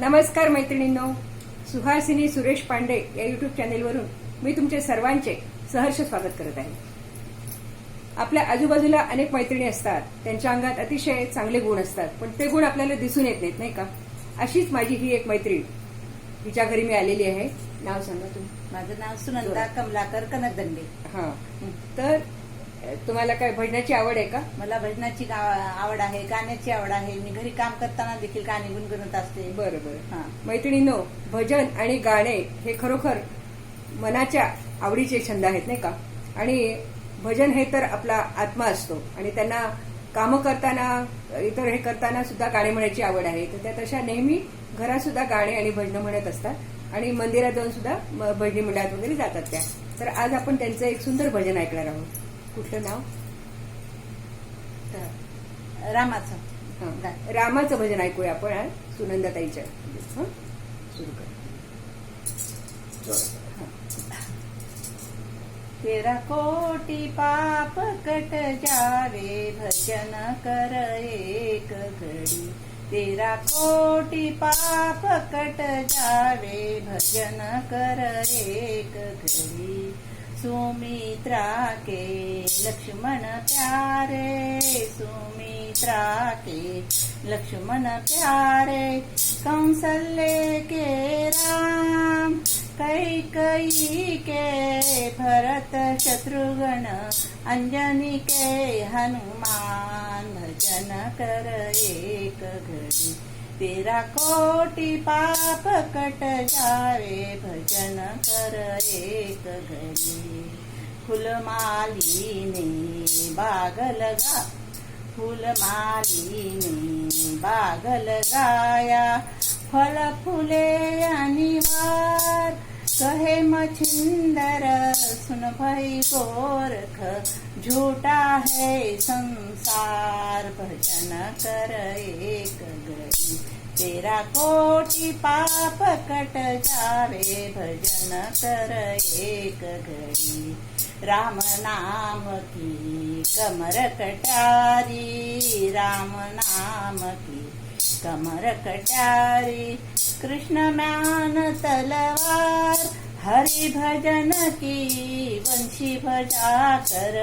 नमस्कार मैत्रिणींनो. सुहासिनी सुरेश पांडे या युट्यूब चॅनेलवरून मी तुमचे सर्वांचे सहर्ष स्वागत करत आहे. आपल्या आजूबाजूला अनेक मैत्रिणी असतात. त्यांच्या अंगात अतिशय चांगले गुण असतात. पण ते गुण आपल्याला दिसून येत नाहीत नाही का? अशीच माझी ही एक मैत्रीण. तिच्या घरी मी आलेली आहे. नाव सांगा तुम्ही. माझं नाव सुनंदा कमलाकर कनकदंडे. हा. तर तुम्हाला काय भजनाची आवड आहे का? मला भजनाची गा- आवड आहे गाण्याची आवड आहे. मी घरी काम करताना देखील गाणी गुणगुणत असते. बरं बरं. हा. मैत्रिणींनो भजन आणि गाणे हे खरोखर मनाच्या आवडीचे छंद आहेत नाही का? आणि भजन हे तर आपला आत्मा असतो. आणि त्यांना कामं करताना इतर हे करताना सुद्धा गाणे म्हणायची आवड आहे. तर त्या तशा नेहमी घरात सुद्धा गाणे आणि भजनं म्हणत असतात. आणि मंदिरात जाऊन सुद्धा म- भजनी मंडळात वगैरे जातात त्या. तर आज आपण त्यांचं एक सुंदर भजन ऐकणार आहोत. कुठलं नाव? रामाचं. हं. रामाचं भजन ऐकूया आपण आज सुनंदाताईच्या? सुरू कर. तेरा कोटी पाप कट जावे भजन कर एक घडी. तेरा कोटी पाप कट जावे भजन कर एक घडी. सुमित्रा के लक्ष्मण प्यारे सुमित्रा के। लक्ष्मण प्यारे कौशल्य के राम। कई कई के भरत शत्रुघ्न अंजनी के हनुमान। भजन कर एक घड़ी तेरा कोटि पाप कट जावे भजन कर एक घड़ी। फुलमाली ने बाग लगा फुलमाली ने बाग लगाया फल फुले अनिवार। कहे मछिंदर सुन भई गोरख। झूठा है संसार, भजन कर एक घड़ी तेरा कोटि पाप कट जावे, भजन कर एक घड़ी राम नाम की कमर कटारी राम नाम की कमर कटारी कृष्ण म्यान तलवार हरि भजन की वंशी भजा कर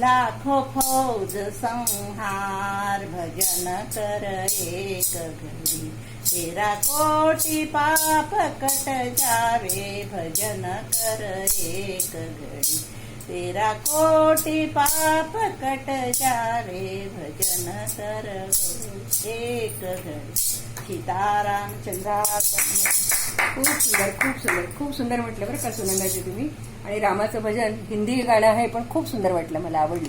लाखो फौज संहार भजन कर एक घरी तेरा कोटी पाप कट जावे भजन कर एक घड़ी। तेरा कोटि पाप कट जावे भजन कर एक घड़ी. सीताराम चंद्रा खूप सुंदर खूप सुंदर खूप सुंदर म्हटलं बरं का सुनंदाजी तुम्ही. आणि रामाचं भजन हिंदी गाणं आहे पण खूप सुंदर वाटलं मला आवडलं.